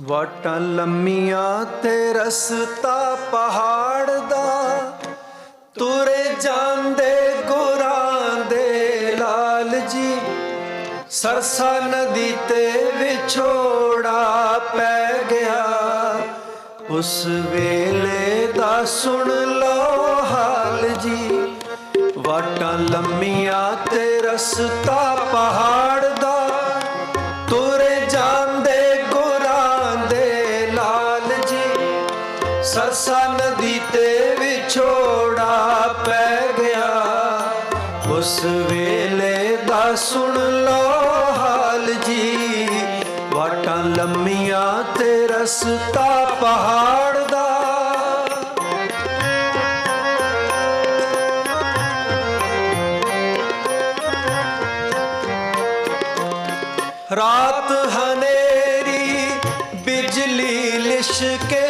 ਵਾਟਾਂ ਲੰਮੀਆਂ ਤੇ ਰਸਤਾ ਪਹਾੜ ਦਾ। ਤੁਰੇ ਜਾਂਦੇ ਗੁਰਾਂ ਦੇ ਲਾਲ ਜੀ, ਸਰਸਾ ਨਦੀ ਤੇ ਵਿਛੋੜਾ ਪੈ ਗਿਆ। ਉਸ ਵੇਲੇ ਦਾ ਸੁਣ ਲਓ ਹਾਲ ਜੀ, ਵਾਟਾਂ ਲੰਮੀਆਂ ਤੇ ਰਸਤਾ ਪਹਾੜ ਤੇ ਵਿਛੋੜਾ ਪੈ ਗਿਆ। ਉਸ ਵੇਲੇ ਦਾ ਸੁਣ ਲਓ ਹਾਲ ਜੀ। ਵਾਟਾਂ ਲੰਮੀਆਂ ਤੇ ਰਸਤਾ ਪਹਾੜ ਦਾ। ਰਾਤ ਹਨੇਰੀ, ਬਿਜਲੀ ਲਿਸ਼ਕੇ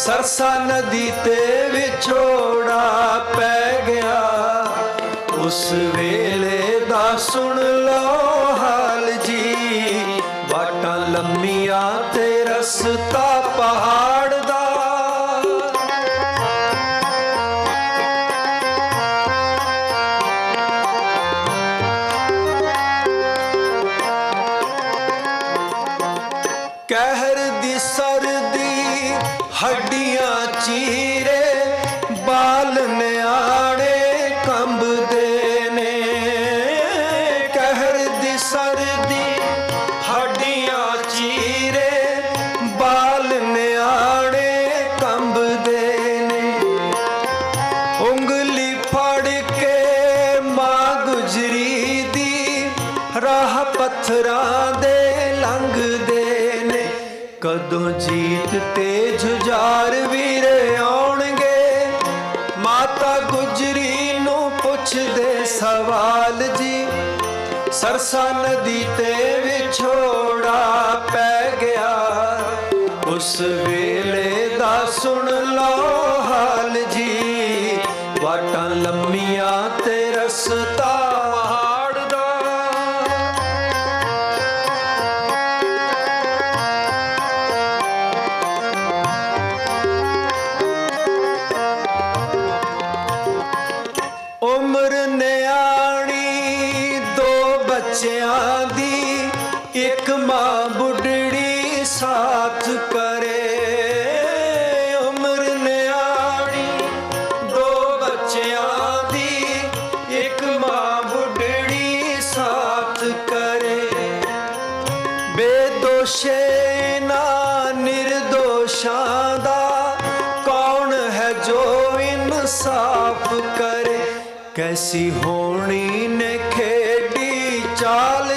ਸਰਸਾ ਨਦੀ ਤੇ ਵਿਛੋੜਾ ਪੈ ਗਿਆ। ਉਸ ਵੇਲੇ ਦਾ ਸੁਣ ਲਓ ਹਾਲ ਜੀ। ਵਾਟਾਂ ਲੰਮੀਆਂ ਤੇ ਰਸਤਾ ਪਹਾੜ ਦਾ। ਕਹਿ ਹੱਡੀਆਂ ਚੀਰੇ ਬਾਲ ਨਿਆਣੇ ਕੰਬਦੇ ਨੇ। ਕਹਿਰ ਦੀ ਸਰਦੀ, ਹੱਡੀਆਂ ਚੀਰੇ ਬਾਲ ਨਿਆਣੇ ਕੰਬਦੇ ਨੇ। ਉਂਗਲੀ ਫੜ ਕੇ ਮਾਂ ਗੁਜਰੀ ਦੀ ਰਾਹ ਪੱਥਰਾਂ ਦੇ ਕਦੋਂ ਜੀਤ ਤੇ ਜੁਝਾਰ ਵੀਰੇ ਆਉਣਗੇ? ਮਾਤਾ ਗੁਜਰੀ ਨੂੰ ਪੁੱਛਦੇ ਸਵਾਲ ਜੀ, ਸਰਸਾ ਨਦੀ ਤੇ ਵਿਛੋੜਾ ਪੈ ਗਿਆ। ਉਸ ਵੇਲੇ ਦਾ ਸੁਣ ਲਓ ਹਾਲ ਜੀ। ਬੁੱਢੜੀ ਸਾਥ ਕਰੇ, ਉਮਰ ਨਿਆਣੀ, ਦੋ ਬੱਚਿਆਂ ਦੀ, ਇੱਕ ਮਾਂ ਬੁੱਢੜੀ ਸਾਥ ਕਰੇ। ਬੇਦੋਸ਼ੇ ਨਾ ਨਿਰਦੋਸ਼ਾਂ ਦਾ, ਕੌਣ ਹੈ ਜੋ ਇਨਸਾਫ ਕਰੇ? ਕੈਸੀ ਹੋਣੀ ਨੇ ਖੇਡੀ ਚਾਲ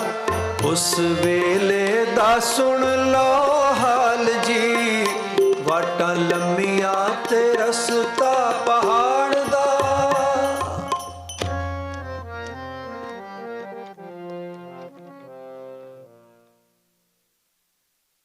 ਉਸ ਵੇਲੇ ਦਾ ਸੁਣ ਲਓ ਹਾਲ ਜੀ। ਵਾਟਾਂ ਲੰਮੀਆਂ ਤੇ ਰਸਤਾ